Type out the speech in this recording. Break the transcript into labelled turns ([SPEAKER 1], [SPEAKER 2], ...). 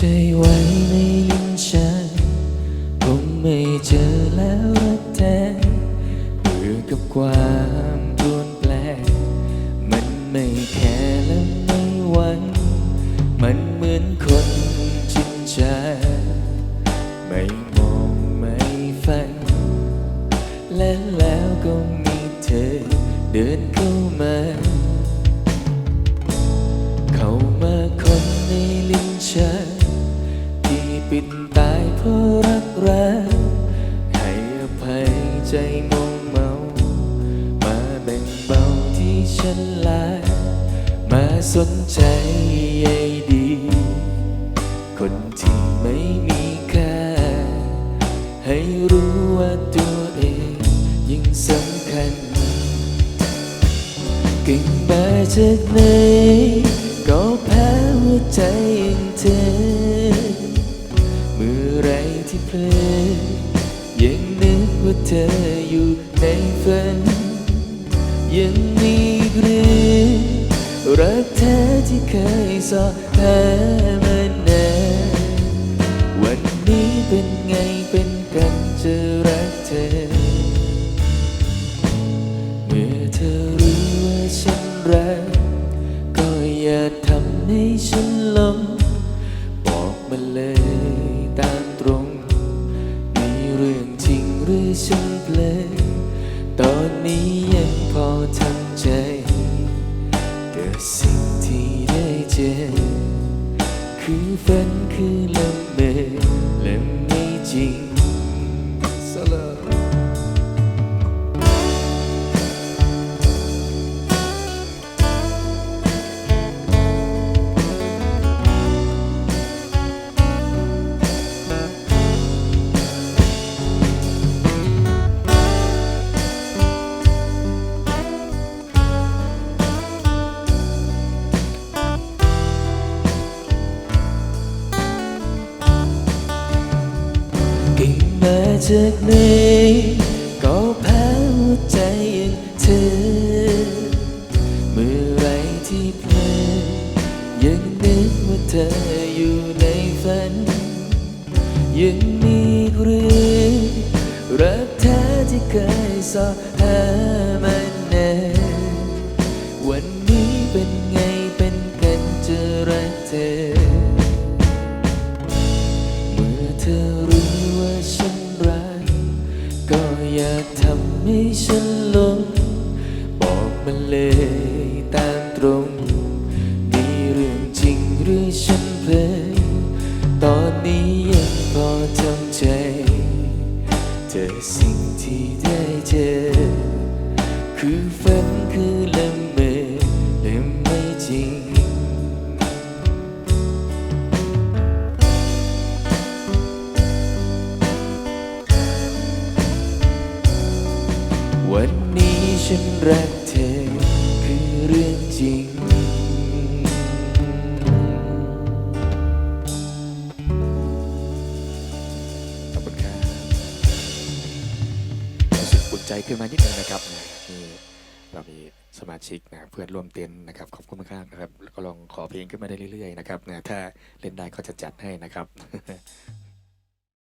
[SPEAKER 1] ใจไว้ในลิ้นชักคงไม่เจอแล้วรักแท้เบื่อกับความรวนแปลมันไม่แคร์และไม่หวังมันเหมือนคนจินจาไม่มองไม่ฟังและแล้วก็มีเธอเดินเข้ามาเข้ามาคนในลิ้นชัก รักให้อภัยใจมองเมา มาแบ่งเบาที่ฉันลาย มาสนใจใยดี คนที่ไม่มีค่า ให้รู้ว่าตัวเองยิ่งสำคัญเก่งมาจากไหน ว่าเธออยู่ในฝัน ยังมีกหรือรักแท้ที่เคยสอหามานานวันนี้เป็นไงเป็นกันจะรักเธอ เมื่อเธอรู้ว่าฉันรัก ก็อย่าทำให้ฉันหลงบอกมาเลย นี้ยังพอทำใจแต่สิ่งที่ได้เจอ คือฝันคือละเมอและไม่จริง จากไหนก็แพ้หัวใจอย่างเธอ เมื่อไรที่เพลอยังนึกว่าเธออยู่ในฝัน ยังมีเรื่องรักแท้ที่เคยสอหา ให้ฉันลง บอกมาเลยตามตรง มีเรื่องจริงหรือฉันเพลอตอนนี้ยังพอทำใจ เจอสิ่งที่ได้เจอ คือฝันคือละเมอ ฉันรักเธอคือเรื่องจริง
[SPEAKER 2] ขอบคุณครับรู้สึกอุ่นใจขึ้นมานิดนึงนะครับนะนี่เรามีสมาชิกนะเพื่อนร่วมเต้นนะครับ ขอบคุณมากๆนะครับแล้วก็ลองขอเพลงขึ้นมาได้เรื่อยๆนะครับนะถ้าเล่นได้ก็จะจัดให้นะครับ